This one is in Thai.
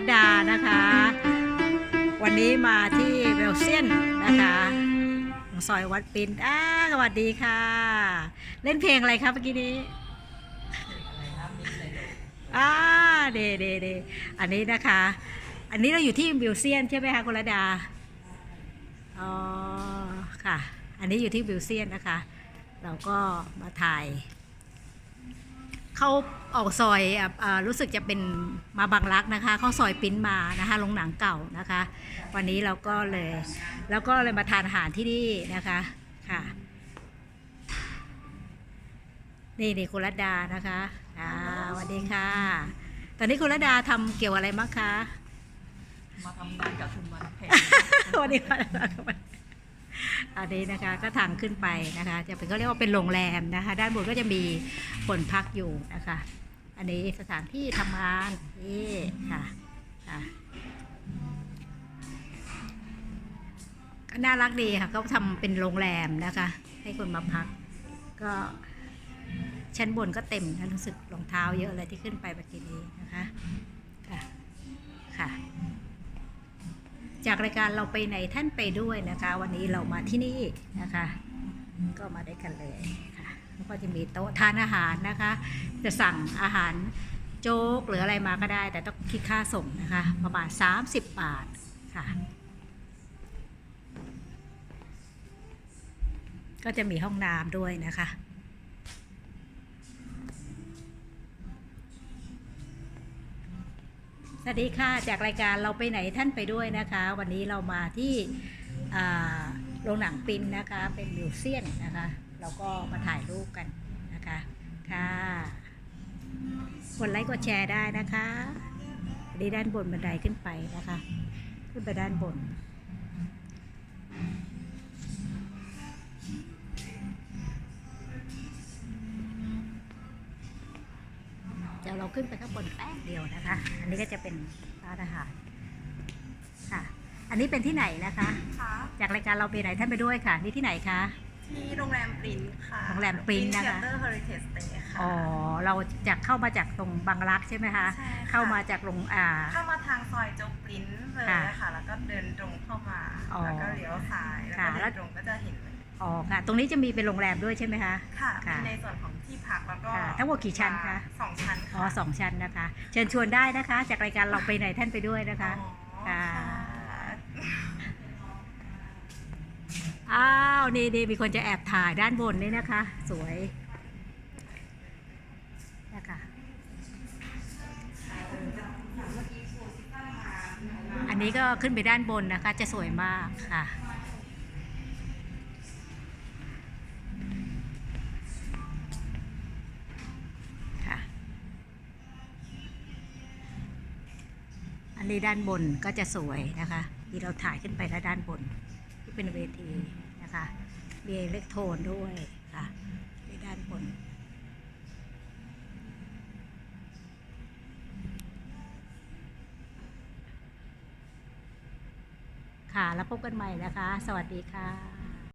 รัตดานะคะ วันนี้มาที่เบลเซียนนะคะซอยวัดปินอ้าสวัสดีค่ะ เล่นเพลงอะไรครับเมื่อกี้นี้อ่าเดเดเดอันนี้นะคะ อันนี้เราอยู่ที่บิวเซียนใช่ไหมคะคุณระดา อ๋อ ค่ะ อันนี้อยู่ที่บิวเซียนนะคะ เราก็มาถ่าย เขาออกซอยอะอ่ารู้สึกจะเป็นมาบางรักนะคะ เข้าซอยปิ้นมานะคะโรงหนังเก่านะคะ วันนี้เราก็เลยแล้วก็เลยมาทานอาหารที่นี่นะคะค่ะนี่นี่คุณรัตดานะคะอ่าสวัสดีค่ะ ตอนนี้คุณรัตดาทำเกี่ยวอะไรมั้งคะมาทำงานกับชุมวันเพลวันนี้ค่ะ อันนี้นะคะก็ทางขึ้นไปนะคะ จะเป็นก็เรียกว่าเป็นโรงแรมนะคะ ด้านบนก็จะมีคนพักอยู่นะคะ อันนี้สถานที่ทำงานนี่ค่ะค่ะก็น่ารักดีค่ะเขาทำเป็นโรงแรมนะคะ ให้คนมาพัก ก็ชั้นบนก็เต็มนะรู้สึกรองเท้าเยอะเลยที่ขึ้นไปเมื่อกี้นี้นะคะค่ะค่ะ จากรายการเราไปไหนท่านไปด้วยนะคะ วันนี้เรามาที่นี่นะคะ ก็มาได้กันเลยค่ะแล้วก็จะมีโต๊ะทานอาหารนะคะ จะสั่งอาหารโจ๊กหรืออะไรมาก็ได้ แต่ต้องคิดค่าส่งนะคะ ประมาณ 30 บาทค่ะ ก็จะมีห้องน้ำด้วยนะคะ สวัสดีค่ะจากรายการเราไปไหนท่านไปด้วยนะคะ วันนี้เรามาที่โรงหนังปินนะคะ เป็นมิวเซียนนะคะเราก็มาถ่ายรูปกันนะคะค่ะกดไลค์กดแชร์ได้นะคะได้ด้านบนบันไดขึ้นไปนะคะ ขึ้นไปด้านบน ดี๋ยวเราขึ้นไปข้างบนแป๊บเดียวนะคะ อันนี้ก็จะเป็นร้านอาหารค่ะ อันนี้เป็นที่ไหนนะคะ ค่ะจากรายการเราไปไหนท่านไปด้วยค่ะ นี่ที่ไหนคะ ที่โรงแรมปรินท์ค่ะโรงแรมปริ้นท์นะคะ เทเตอร์เฮอริเทจสเตย์ค่ะ อ๋อ เราจากเข้ามาจากตรงบางรักใช่ไหมคะ ใช่ค่ะ เข้ามาจากโรงอ่า เข้ามาทางซอยโจปรินท์เลยค่ะ ค่ะ แล้วก็เดินตรงเข้ามาอ๋อแล้วก็เลี้ยวซ้าย แล้วค่ะก็แล้เดิวนตรงก็จะเห็นเลย อ๋อค่ะ ตรงนี้จะมีเป็นโรงแรมด้วยใช่ไหมคะ ค่ะค่ะ เป็นในส่วนของที่พักแล้วก็ค่ะทั้งหมดกี่ชั้นคะ สองชั้นอ๋อค่ะสองชั้นนะคะ เชิญชวนได้นะคะ จากรายการเราไปไหนท่านไปด้วยนะคะ อ๋อค่ะค่ะอ้าว นี่นี่มีคนจะแอบถ่ายด้านบนนี่นะคะ สวยนะคะอันนี้ก็ขึ้นไปด้านบนนะคะ จะสวยมากค่ะค่ะ อันนี้ด้านบนก็จะสวยนะคะที่เราถ่ายขึ้นไปแล้วด้านบน ที่เป็นเวทีนะคะมีอิเล็กโทรนด้วยค่ะที่ด้านบนค่ะ แล้วพบกันใหม่นะคะ สวัสดีค่ะ